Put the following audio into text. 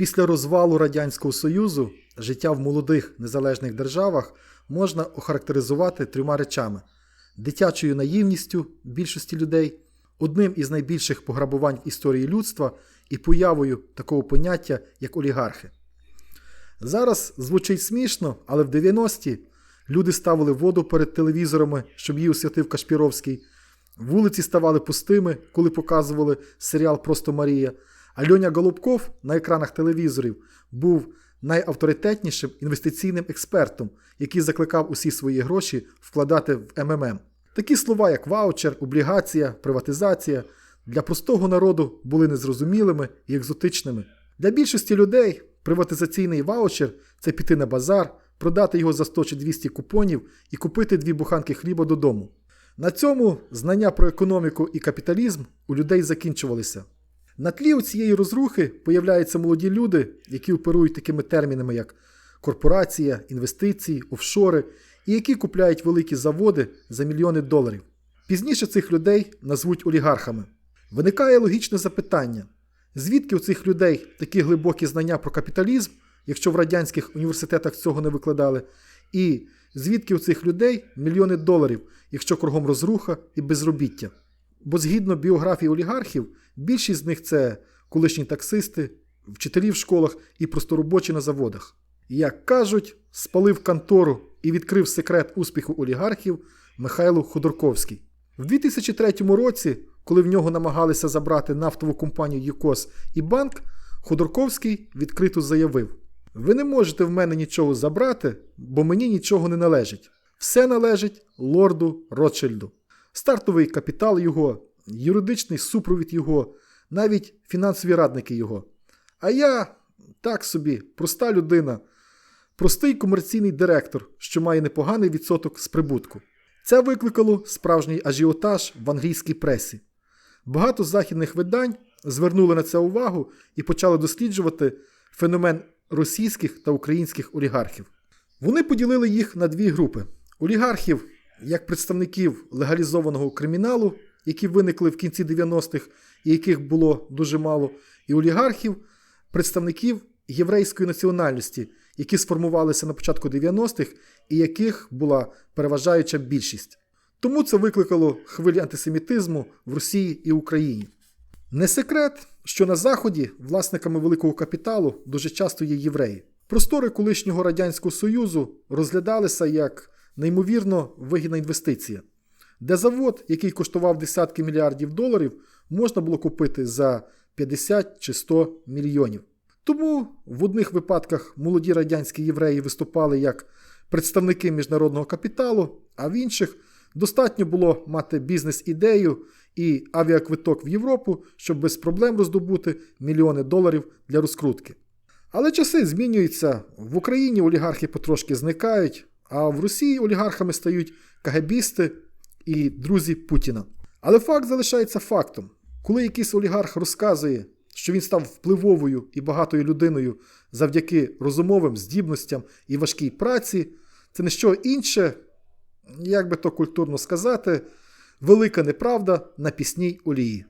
Після розвалу Радянського Союзу життя в молодих незалежних державах можна охарактеризувати трьома речами: дитячою наївністю більшості людей, одним із найбільших пограбувань в історії людства і появою такого поняття, як олігархи. Зараз звучить смішно, але в 90-ті люди ставили воду перед телевізорами, щоб її освятив Кашпіровський. Вулиці ставали пустими, коли показували серіал Просто Марія. А Льоня Голубков на екранах телевізорів був найавторитетнішим інвестиційним експертом, який закликав усі свої гроші вкладати в МММ. Такі слова, як ваучер, облігація, приватизація, для простого народу були незрозумілими і екзотичними. Для більшості людей приватизаційний ваучер це піти на базар, продати його за 100 чи 200 купонів і купити дві буханки хліба додому. На цьому знання про економіку і капіталізм у людей закінчувалися. На тлі цієї розрухи появляються молоді люди, які оперують такими термінами, як корпорація, інвестиції, офшори, і які купляють великі заводи за мільйони доларів. Пізніше цих людей назвуть олігархами. Виникає логічне запитання: звідки у цих людей такі глибокі знання про капіталізм, якщо в радянських університетах цього не викладали, і звідки у цих людей мільйони доларів, якщо кругом розруха і безробіття? Бо згідно біографії олігархів, більшість з них це колишні таксисти, вчителі в школах і просто робочі на заводах. Як кажуть, спалив контору і відкрив секрет успіху олігархів Михайло Ходорковський. В 2003 році, коли в нього намагалися забрати нафтову компанію ЮКОС і банк, Ходорковський відкрито заявив: Ви не можете в мене нічого забрати, бо мені нічого не належить. Все належить лорду Ротшильду. Стартовий капітал його, юридичний супровід його, навіть фінансові радники його. А я так собі, проста людина, простий комерційний директор, що має непоганий відсоток з прибутку. Це викликало справжній ажіотаж в англійській пресі. Багато західних видань звернули на це увагу і почали досліджувати феномен російських та українських олігархів. Вони поділили їх на дві групи: олігархів як представників легалізованого криміналу, які виникли в кінці 90-х і яких було дуже мало, і олігархів, представників єврейської національності, які сформувалися на початку 90-х і яких була переважаюча більшість. Тому це викликало хвилі антисемітизму в Росії і Україні. Не секрет, що на Заході власниками великого капіталу дуже часто є євреї. Простори колишнього Радянського Союзу розглядалися як неймовірно вигідна інвестиція, де завод, який коштував десятки мільярдів доларів, можна було купити за 50 чи 100 мільйонів. Тому в одних випадках молоді радянські євреї виступали як представники міжнародного капіталу, а в інших достатньо було мати бізнес-ідею і авіаквиток в Європу, щоб без проблем роздобути мільйони доларів для розкрутки. Але часи змінюються. В Україні олігархи потрошки зникають, а в Росії олігархами стають кагебісти і друзі Путіна. Але факт залишається фактом. Коли якийсь олігарх розказує, що він став впливовою і багатою людиною завдяки розумовим здібностям і важкій праці, це не що інше, як би то культурно сказати, велика неправда на пісній олії.